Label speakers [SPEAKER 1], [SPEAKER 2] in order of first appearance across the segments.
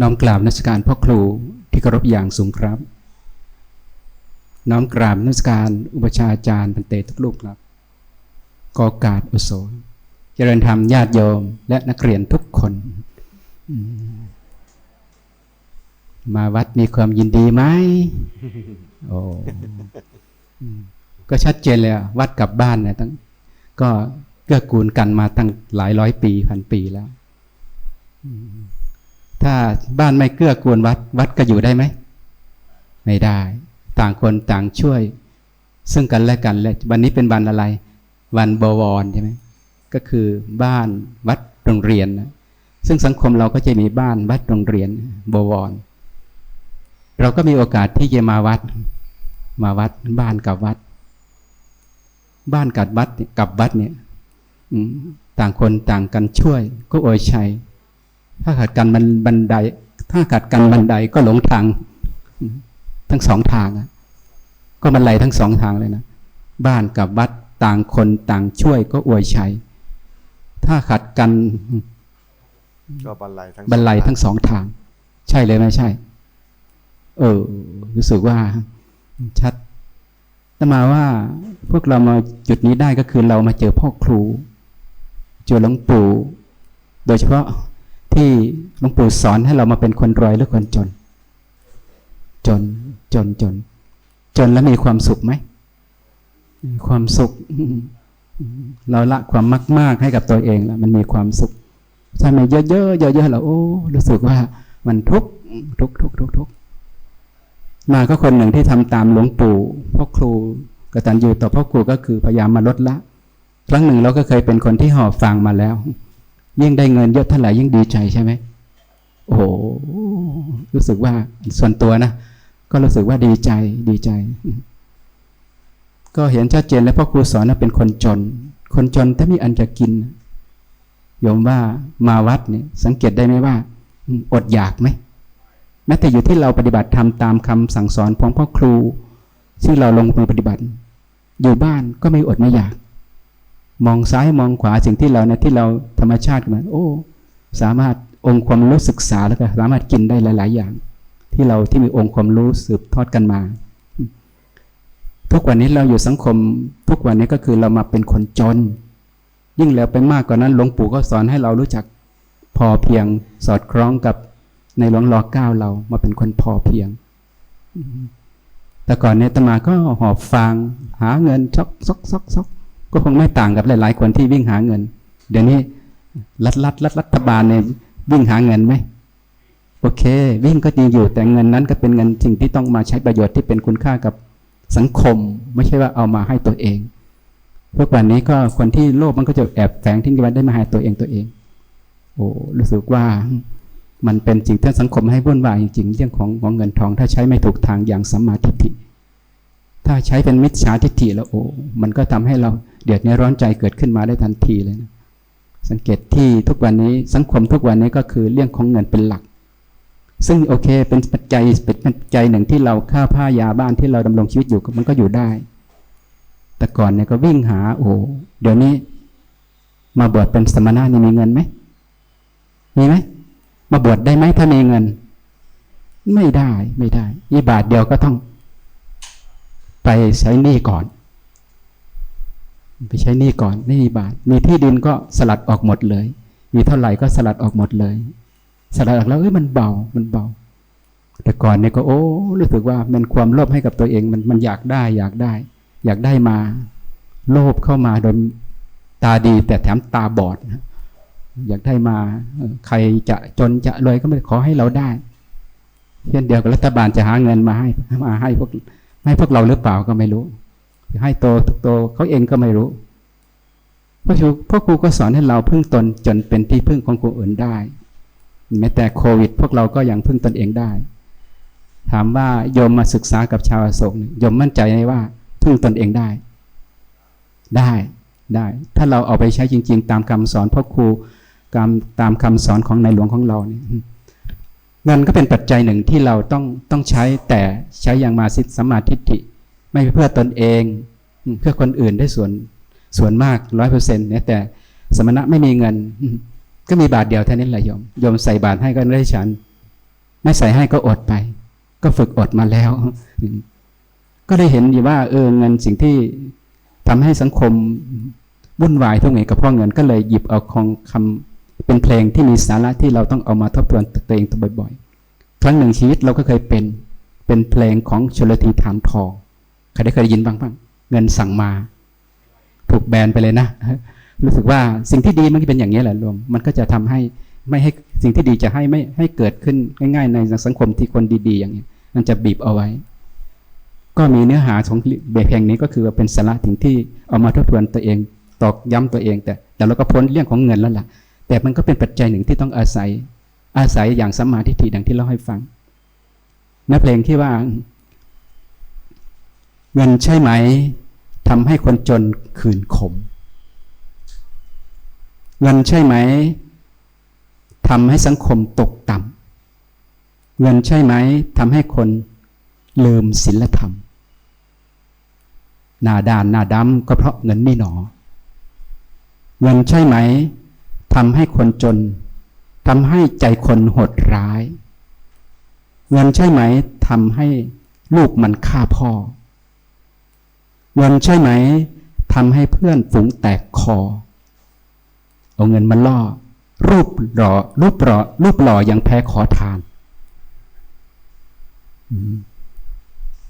[SPEAKER 1] น้อมกราบนมัสการพ่อครูที่เคารพอย่างสูงครับ น้อมกราบนมัสการอุปชาอาจารย์พันเตทุกลูกครับกอกาสอุโสเจริญธรรมญาติโยม และนักเรียนทุกคน มาวัดมีความยินดีไหมโอ้ก็ชัดเจนเลยวัดกับบ้านเนี่ยตั้งก็เกื้อกูลกันมาตั้งหลายร้อยปีพันปีแล้ว ถ้าบ้านไม่เกื้อกูลวัด วัดก็อยู่ได้ไหม ไม่ได้ ต่างคนต่างช่วย ซึ่งกันและกันและวันนี้เป็นวันอะไร วันบวรใช่ไหมก็คือบ้านวัดโรงเรียนนะซึ่งสังคมเราก็จะมีบ้านวัดโรงเรียนบวร เราก็มีโอกาสที่จะมาวัด มาวัดบ้านกับวัด บ้านกับวัดกับวัดเนี่ยต่างคนต่างกันช่วยก็โอยชัย ถ้าขาดกันบันบันได ถ้าขาดกันบันไดก็หลงทางอืมทั้งสองทางอะก็บันไดทั้งสองทางเลยนะ บ้านกับวัดต่างคนต่างช่วยก็อวยชัย ถ้าขัดกัน
[SPEAKER 2] ก็บรรลัยทั้ง
[SPEAKER 1] บันไดทั้งสองทาง ใช่เลยไหมใช่ เออ รู้สึกว่าชัดแต่มาว่าพวกเรามาจุดนี้ได้ก็คือเรามาเจอพ่อครู เจอหลวงปู่ โดยเฉพาะ ที่หลวงปู่สอนให้เรามาเป็นคนรวยหรือคนจน จนจนจน จนแล้วมีความสุขไหมความสุข เราละความมากมากๆให้กับตัวเองแล้วมันมีความสุขถ้ามันเยอะๆเยอะๆแล้วโอ้รู้สึกว่ามันทุกข์ทุกข์ทุกข์ทุกข์ทุกข์มาก็คนหนึ่งที่ทำตามหลวงปู่พ่อครูกตัญญูต่อพ่อครูก็คือพยายามมาลดละ ครั้งหนึ่งเราก็เคยเป็นคนที่หอบฟังมาแล้ว ยิ่งได้เงินเยอะเท่าไหร่ยิ่งดีใจใช่ไหมโอ้โหรู้สึกว่าส่วนตัวนะก็รู้สึกว่าดีใจดีใจ ก็เห็นชัดเจนแล้วพ่อครูสอนว่าเป็นคนจน คนจนแต่มีอันจะกินโยมว่ามาวัดเนี่ยสังเกตได้ไหมว่าอืมอดอยากไหมแม้แต่อยู่ที่เราปฏิบัติทำตามคำสั่งสอนของพ่อครู ที่เราลงมือปฏิบัติ อยู่บ้านก็ไม่อดไม่อยาก มองซ้ายมองขวาสิ่งที่เรานะที่เราธรรมชาติมันโอ้ สามารถองค์ความรู้ศึกษาแล้วก็สามารถกินได้หลาย ๆ อย่าง ที่เราที่มีองค์ความรู้สืบทอดกันมา ทุกวันนี้เราอยู่สังคม ทุกวันนี้ก็คือเรามาเป็นคนจน ยิ่งแล้วไปมากกว่านั้นหลวงปู่ก็สอนให้เรารู้จักพอเพียงสอดคล้องกับในหลวงรอเก้าเรามาเป็นคนพอเพียง แต่ก่อนเนี่ยตมาก็หอบฟางหาเงินซอกซอกซอกซอก ก็คงไม่ต่างกับหลาย ๆ คนที่วิ่งหาเงิน เดี๋ยวนี้รัฐรัฐรัฐรัฐบาลเนี่ยวิ่งหาเงินไหมโอเค วิ่งก็จริงอยู่แต่เงินนั้นก็เป็นเงินสิ่งที่ต้องมาใช้ประโยชน์ที่เป็นคุณค่ากับสังคม ไม่ใช่ว่าเอามาให้ตัวเอง พวกวันนี้ก็คนที่โลภมันก็จะแอบแฝงทิ้งไว้ได้มาหาตัวเองตัวเอง โอ้รู้สึกว่ามันเป็นสิ่งที่สังคมให้วุ่นวายจริงๆเรื่องของของเงินทอง ถ้าใช้ไม่ถูกทางอย่างสัมมาทิฏฐิถ้าใช้เป็นมิจฉาทิฏฐิแล้วโอ้มันก็ทำให้เรา เดือดเนื้อร้อนใจเกิดขึ้นมาได้ทันทีเลยนะสังเกตที่ทุกวันนี้สังคมทุกวันนี้ก็คือเรื่องของเงินเป็นหลัก ซึ่งโอเคเป็นปัจจัยเป็นปัจจัยหนึ่งที่เราค่าผ้ายาบ้านที่เราดำรงชีวิตอยู่มันก็อยู่ได้ แต่ก่อนเนี่ยก็วิ่งหาโอ้เดี๋ยวนี้มาบวชเป็นสมณะนี่มีเงินไหมมีไหมมาบวชได้ไหมถ้ามีเงิน ไม่ได้ไม่ได้อีบาทเดียวก็ต้อง ไปใช้หนี้ก่อน ไปใช้หนี้ก่อนไม่มีบาท มีที่ดินก็สลัดออกหมดเลย มีเท่าไหร่ก็สลัดออกหมดเลย สลัดออกแล้วเอ้ยมันเบามันเบา แต่ก่อนเนี่ยก็โอ้รู้สึกว่ามันความโลภให้กับตัวเองมันมันอยากได้อยากได้ อยากได้มา โลภเข้ามาโดยตาดีแต่แถมตาบอดนะอยากได้มาใครจะจนจะรวยก็ไม่ขอให้เราได้เช่นเดียวกับรัฐบาลจะหาเงินมาให้มาให้พวกให้พวกเราหรือเปล่าก็ไม่รู้ ให้โตโตเขาเองก็ไม่รู้พระครูพ่อครูก็สอนให้เราพึ่งตนจนเป็นที่พึ่งของคนอื่นได้ แม้แต่โควิด พวกเราก็ยังพึ่งตนเองได้ ถามว่าโยมมาศึกษากับชาวอโศกยโยมมั่นใจไหมว่าพึ่งตนเองได้ ได้ได้ ถ้าเราเอาไปใช้จริง ๆ ตามคำสอนพ่อครูตามตามคำสอนของในหลวงของเราเนี่ยเงินก็เป็นปัจจัยหนึ่งที่เราต้องต้องใช้แต่ใช้อย่างมาสิทธิสมมาทิฏฐิ ไม่เพื่อตนเองเพื่อคนอื่นได้ส่วนส่วนมากร้อยเปอร์เซ็นต์เนี่ยแต่สมณะไม่มีเงิน ก็มีบาทเดียวเท่านี้แหละโยมโยมใส่บาทให้ก็ได้ฉัน ไม่ใส่ให้ก็อดไป ก็ฝึกอดมาแล้ว ก็ได้เห็นอยู่ว่า เออเงินสิ่งที่ทำให้สังคมวุ่นวายทุกไงกับพ่อเงินก็เลยหยิบเอาของคำเป็นเพลงที่มีสาระที่เราต้องเอามาทบทวนตัวเองตัวบ่อยๆครั้งหนึ่งชีวิตเราก็เคยเป็นเป็นเพลงของชลธีฐานทอง ใครได้เคยได้ยินบ้างบ้างเงินสั่งมา ถูกแบนไปเลยนะ รู้สึกว่าสิ่งที่ดีมันก็เป็นอย่างนี้แหละรวม มันก็จะทำให้ไม่ให้สิ่งที่ดีจะให้ไม่ให้เกิดขึ้นง่าย ๆ ในสังคมที่คนดีๆ อย่างนี้มันจะบีบเอาไว้ ก็มีเนื้อหาของเบรกเพลงนี้ก็คือว่าเป็นสาระถึงที่เอามาทบทวนตัวเองตอกย้ำตัวเอง แต่แต่เราก็พ้นเรื่องของเงินแล้วล่ะ แต่มันก็เป็นปัจจัยหนึ่งที่ต้องอาศัย อาศัยอย่างสัมมาทิฏฐิดังที่เล่าให้ฟังเนื้อเพลงที่ว่า เงินใช่ไหมทำให้คนจนขืนขม เงินใช่ไหมทำให้สังคมตกต่ำเงินใช่ไหมทำให้คนลืมศีลธรรม หน้าด้านหน้าดำก็เพราะเงินนี่หนอ เงินใช่ไหมทำให้คนจนทำให้ใจคนหดร้าย เงินใช่ไหมทำให้ลูกมันฆ่าพ่อ เงินใช่ไหมทำให้เพื่อนฝูงแตกคอ เอาเงินมาล่อ รูปหล่อรูปหล่อรูปหล่อยังแพ้ขอทาน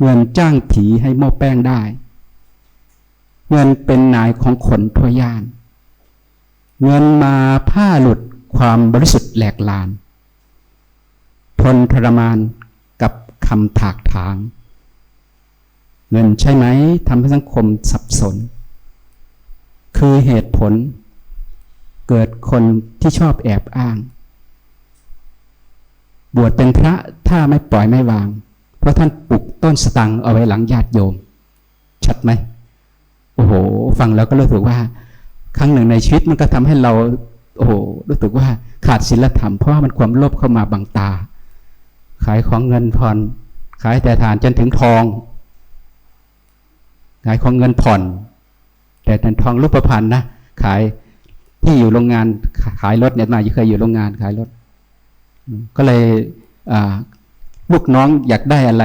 [SPEAKER 1] เงินจ้างผีให้หม้อแป้งได้ เงินเป็นนายของคนทั่วย่าน เงินมาผ้าหลุดความบริสุทธิ์แหลกลาน ทนทรมานกับคำถากถาง เงินใช่ไหมทำให้สังคมสับสน คือเหตุผล เกิดคนที่ชอบแอบอ้าง บวชเป็นพระถ้าไม่ปล่อยไม่วาง เพราะท่านปลูกต้นสตังเอาไว้หลังญาติโยม ชัดไหมโอ้โห ฟังแล้วก็รู้สึกว่า ครั้งหนึ่งในชีวิตมันก็ทำให้เรา โอ้โหรู้สึกว่าขาดศีลธรรมเพราะว่ามันความโลภเข้ามาบังตา ขายของเงินผ่อนขายแต่ทานจนถึงทอง ขายของเงินผ่อน แต่แต่ทองรูปพรรณนะขายที่อยู่โรงงานขายรถเนี่ยมาเคยอยู่โรงงานขายรถ ก็เลยลูกน้องอยากได้อะไร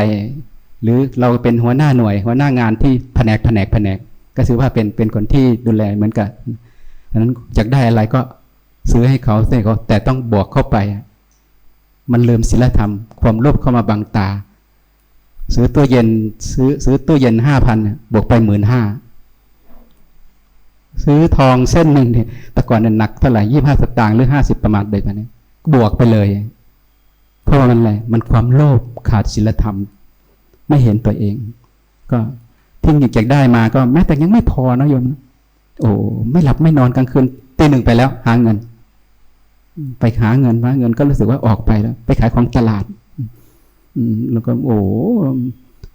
[SPEAKER 1] หรือเราเป็นหัวหน้าหน่วย หัวหน้างานที่แผนกแผนกแผนก ก็ถือว่าเป็นเป็นคนที่ดูแลเหมือนกันดังนั้นอยากได้อะไรก็ซื้อให้เขาให้เขาแต่ต้องบวกเข้าไป มันลืมศีลธรรม ความโลภเข้ามาบังตา ซื้อตู้เย็นซื้อซื้อตู้เย็นห้าพันบวกไปหมื่นห้าซื้อทองเส้นหนึ่งเนี่ยแต่ก่อนเนี่ยหนักเท่าไหร่ยี่ห้าสตางค์หรือห้าสิบประมาณแบบนี้บวกไปเลย เพราะมันอะไรมันความโลภขาดศีลธรรม ไม่เห็นตัวเอง ก็ที่อยากได้มาก็แม้แต่ยังไม่พอนะโยมโอ้ไม่หลับไม่นอนกลางคืนตีหนึ่งไปแล้ว หาเงิน ไปหาเงินมาเงินก็รู้สึกว่าออกไปแล้ว ไปขายของตลาด แล้วก็โอ้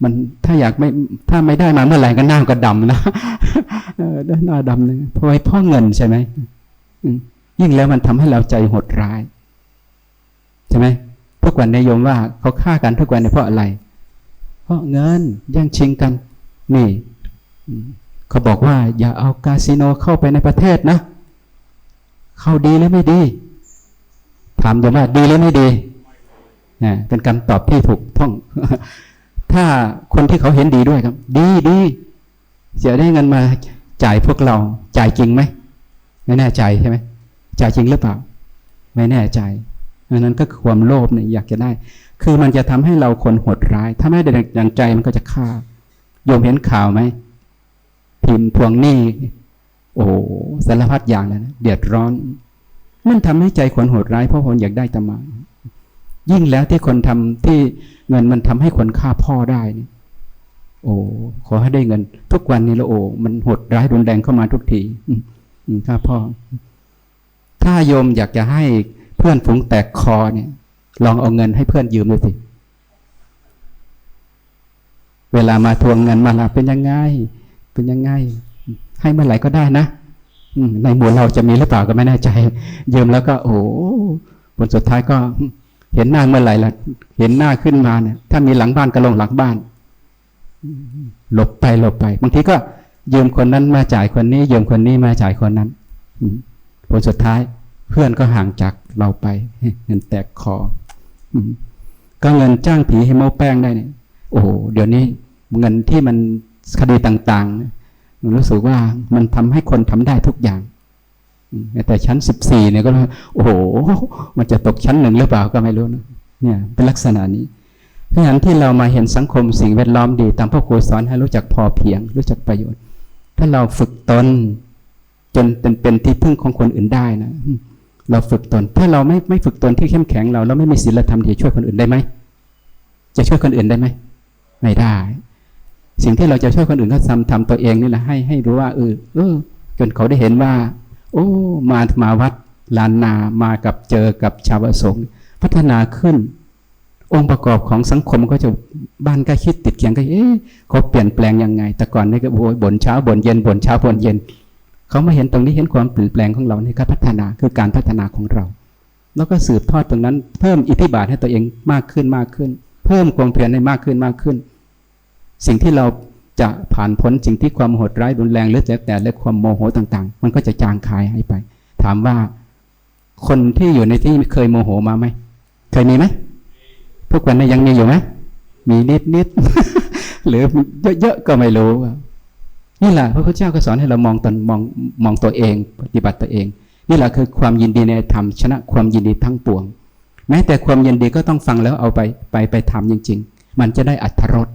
[SPEAKER 1] มันถ้าอยากไม่ถ้าไม่ได้มาเมื่อไหร่ก็หน้าก็ดำนะเออหน้าดำเลยเพราะไอ้พ่อเงินใช่ไหมยิ่งแล้วมันทำให้เราใจหดร้าย ใช่ไหมทุกวันในโยมว่าเขาฆ่ากันทุกวันในเพราะอะไร เพราะเงินแย่งชิงกัน นี่เขาบอกว่า อย่าเอาคาสิโนเข้าไปในประเทศนะ เข้าดีหรือไม่ดี ถามโยมว่าดีหรือไม่ดี นะเป็นคำตอบที่ถูกต้อง ถ้าคนที่เขาเห็นดีด้วยครับ ดีดีจะได้เงินมาจ่ายพวกเราจ่ายจริงไหมไม่แน่ใจใช่ไหมจ่ายจริงหรือเปล่า ไม่แน่ใจดังนั้นก็ความโลภเนี่ยอยากจะได้ คือมันจะทำให้เราคนโหดร้าย ถ้าไม่ได้ดังใจมันก็จะฆ่าโยมเห็นข่าวไหมพิมพ์ทวงหนี้โอ้สารพัดอย่างเลยนะเดือดร้อน มันทำให้ใจคนโหดร้ายเพราะคนอยากได้ตมา ยิ่งแล้วที่คนทำที่เงินมันทำให้คนฆ่าพ่อได้นี่โอ้ขอให้ได้เงิน ทุกวันนี้ล้วโอ้มันโหดร้ายรุนแรงเข้ามาทุกทีฆ่าพ่อ ถ้าโยมอยากจะให้เพื่อนฝูงแตกคอเนี่ย ลองเอาเงินให้เพื่อนยืมดูสิเวลามาทวงเงินมาลาเป็นยังไงเป็นยังไงให้เมื่อไหร่ก็ได้นะในหมู่เราจะมีหรือเปล่าก็ไม่แน่ใจยืมแล้วก็ โอ้ผลสุดท้ายก็ เห็นหน้าเมื่อไหร่ละเห็นหน้าขึ้นมาเนี่ย ถ้ามีหลังบ้านก็ลงหลังบ้าน หลบไปหลบไป บางทีก็ยืมคนนั้นมาจ่ายคนนี้ยืมคนนี้มาจ่ายคนนั้นผลสุดท้ายเพื่อนก็ห่างจากเราไปเงินแตกคอก็เงินจ้างผีให้โม้แป้งได้เนี่ย โอ้โหเดี๋ยวนี้เงินที่มันคดีต่างๆมันรู้สึกว่ามันทำให้คนทำได้ทุกอย่าง แต่ชั้นสิบสี่เนี่ยก็โอ้โห มันจะตกชั้นหนึ่งหรือเปล่าก็ไม่รู้นะเนี่ยเป็นลักษณะนี้เพราะฉะนั้นที่เรามาเห็นสังคมสิ่งแวดล้อมดี ตามพ่อครูสอนให้รู้จักพอเพียง รู้จักประโยชน์ ถ้าเราฝึกตนจนเป็นเป็นที่พึ่งของคนอื่นได้นะเราฝึกตน ถ้าเราไม่ไม่ฝึกตนที่เข้มแข็งเราเราไม่มีศีลธรรมที่จะช่วยคนอื่นได้ไหมจะช่วยคนอื่นได้ไหมไม่ได้ สิ่งที่เราจะช่วยคนอื่นก็ทำทำตัวเองนี่แหละให้ให้รู้ว่าเออเออจนเขาได้เห็นว่า โอ้ มามาวัดลานนามากับเจอกับชาวสงฆ์พัฒนาขึ้น องค์ประกอบของสังคมก็จะบ้านใกล้คิดติดเคียงก็เอ๊ะเขาเปลี่ยนแปลงยังไง แต่ก่อนนี่ก็โอ้ยบ่นเช้าบ่นเย็นบ่นเช้าบ่นเย็นเขามาเห็นตรงนี้เห็นความเปลี่ยนแปลงของเราในการพัฒนาคือการพัฒนาของเรา แล้วก็สืบทอดตรงนั้น เพิ่มอิทธิบาทให้ตัวเองมากขึ้นมากขึ้น เพิ่มความเพียรให้มากขึ้นมากขึ้น สิ่งที่เรา จะผ่านพ้นสิ่งที่ความโหดร้ายรุนแรงหรือแต่แต่และความโมโหต่างๆ มันก็จะจางคายให้ไป ถามว่า คนที่อยู่ในที่เคยโมโหมาไหมเคยมีไหมทุกวันนี้ยังมีอยู่ไหมมีนิดนิดหรือเยอะๆก็ไม่รู้นี่แหละพระพุทธเจ้าก็สอนให้เรามองตนมองมองตัวเองปฏิบัติตัวเอง นี่แหละคือความยินดีในธรรมชนะความยินดีทั้งปวง แม้แต่ความยินดีก็ต้องฟังแล้วเอาไปไปไปทำจริง ๆ มันจะได้อัธรส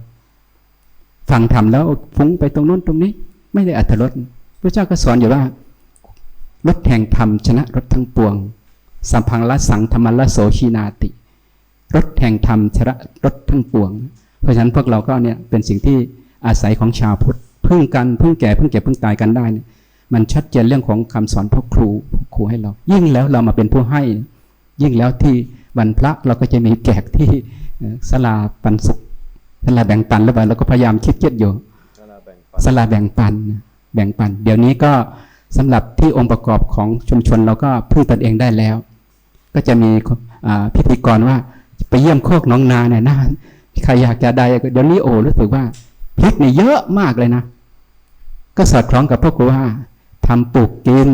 [SPEAKER 1] ฟังทำแล้วฟุ้งไปตรงโน้นตรงนี้ ไม่ได้อัธรสพระเจ้าก็สอนอยู่ว่ารถแห่งธรรมชนะรถทั้งปวง สัมพังละสังธรรมละโสชีนาติ รถแห่งธรรมชนะรถทั้งปวง เพราะฉะนั้นพวกเราก็เนี่ยเป็นสิ่งที่อาศัยของชาวพุทธพึ่งกันพึ่งแก่พึ่งเก็บพึ่งตายกันได้เนี่ยมันชัดเจนเรื่องของคำสอนพ่อครูพ่อครูให้เรา ยิ่งแล้วเรามาเป็นผู้ให้ ยิ่งแล้วที่วันพระเราก็จะมีแจกที่เอ่อศาลาปันสุข ศาลาแบ่งปันหรือเปล่าเราก็พยายามคิดเก็ดอยู่
[SPEAKER 2] นั่นแหละแบ่งปัน
[SPEAKER 1] สลาแบ่งปันนะแบ่งปัน เดี๋ยวนี้ก็สำหรับที่องค์ประกอบของชุมชนเราก็พึ่งตนเองได้แล้ว ก็จะมีอ่าพิธีกรว่าไปเยี่ยมโคกหน้องนาเนี่ยนะใครอยากจะได้ก็เดี๋ยวนี้โอ้รู้สึกว่าพริกนี่เยอะมากเลยนะ ก็สอดคล้องกับพวกกูว่าทำปลูกกิน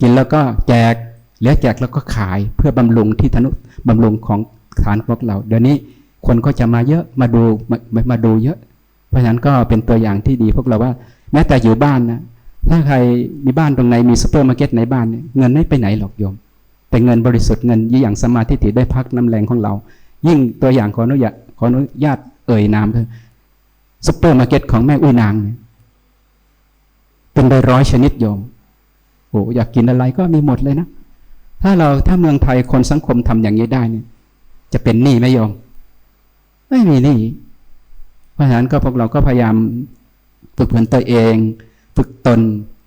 [SPEAKER 1] กินแล้วก็แจกเหลือแจกแล้วก็ขายเพื่อบำรุงที่ธนุบำรุงของฐานพวกเรา เดี๋ยวนี้ คนก็จะมาเยอะมาดูมามาดูเยอะ เพราะฉะนั้นก็เป็นตัวอย่างที่ดี พวกเราว่า แม้แต่อยู่บ้านนะถ้าใครมีบ้านตรงไหนมีซูเปอร์มาร์เก็ตในบ้านเนี่ยเงินไม่ไปไหนหรอกโยม แต่เงินบริสุทธิ์เงินยี่อย่างสมาธิถิได้พักน้ำแรงของเรา ยิ่งตัวอย่างขออนุญาตขออนุญาตเอ่ยนามคือซูเปอร์มาร์เก็ตของแม่อุ้ยนางเนี่ยเป็นร้ร้อยชนิดโยมโอ้อยากกินอะไรก็มีหมดเลยนะ ถ้าเราถ้าเมืองไทยคนสังคมทำอย่างนี้ได้เนี่ย จะเป็นหนี้ไหมโยม ไม่มีหนี้เพราะฉะนั้นก็พวกเราก็พยายามฝึกฝนตัวเอง ฝึกตน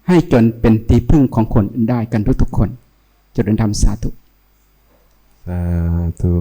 [SPEAKER 1] ให้จนเป็นที่พึ่งของคนอื่นได้กันทุกๆคนเจริญธรรมสาธุ
[SPEAKER 2] สาธุ